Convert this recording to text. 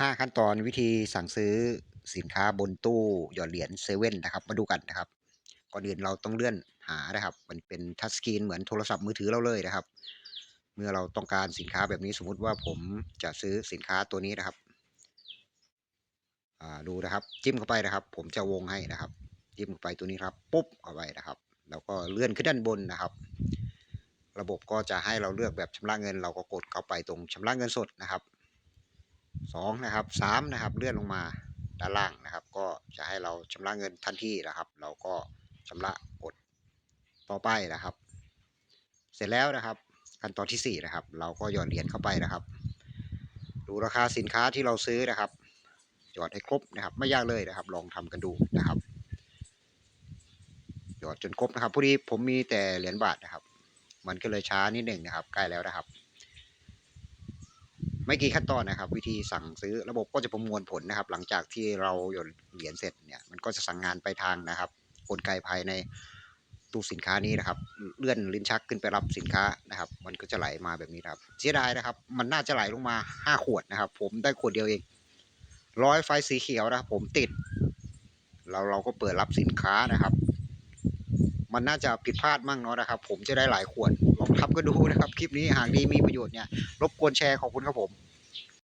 5 ขั้นตอนวิธีสั่งซื้อสินค้าบนตู้หยอดเหรียญเซเว่นนะครับ มาดูกันนะครับ ก่อนอื่นเราต้องเลื่อนหานะครับ มันเป็นทัชสกรีนเหมือนโทรศัพท์มือถือเราเลยนะครับ เมื่อเราต้องการสินค้าแบบนี้สมมุติว่าผมจะซื้อสินค้าตัวนี้นะครับดูนะครับ จิ้มเข้าไปนะครับ ผมจะวงให้นะครับ จิ้มเข้าไปตัวนี้ครับปุ๊บเอาไว้นะครับ แล้วก็เลื่อนขึ้นด้านบนนะครับ ระบบก็จะให้เราเลือกแบบชำระเงิน เราก็กดเข้าไปตรงชำระเงินสดนะครับ สองนะครับสามนะครับเลื่อนลงมาด้านล่างนะครับ ก็จะให้เราชำระเงินทันทีนะครับ เราก็ชำระกดต่อไปนะครับ เสร็จแล้วนะครับขั้นตอนที่สี่นะครับ เราก็หยอดเหรียญเข้าไปนะครับ ดูราคาสินค้าที่เราซื้อนะครับหยอดให้ครบนะครับ ไม่ยากเลยนะครับ ลองทำกันดูนะครับหยอดจนครบนะครับพอดีผมมีแต่เหรียญบาทนะครับ มันก็เลยช้านิดหนึ่งนะครับ ใกล้แล้วนะครับ ไม่กี่ขั้นตอนนะครับ วิธีสั่งซื้อระบบก็จะประมวลผลนะครับ หลังจากที่เราหยดเหรียญเสร็จเนี่ยมันก็จะสั่งงานไปทางนะครับกลไกภายในตู้สินค้านี้นะครับ เลื่อนลิ้นชักขึ้นไปรับสินค้านะครับ มันก็จะไหลมาแบบนี้ครับเสียดายนะครับ มันน่าจะไหลลงมาห้าขวดนะครับ ผมได้ขวดเดียวเองร้อยไฟสีเขียวนะครับผมติด เราเราก็เปิดรับสินค้านะครับ มันน่าจะผิดพลาดมั่งเนาะนะครับ ผมจะได้หลายขวดลองทับก็ดูนะครับ คลิปนี้หากดีมีประโยชน์เนี่ยรบกวนแชร์ขอบคุณครับผม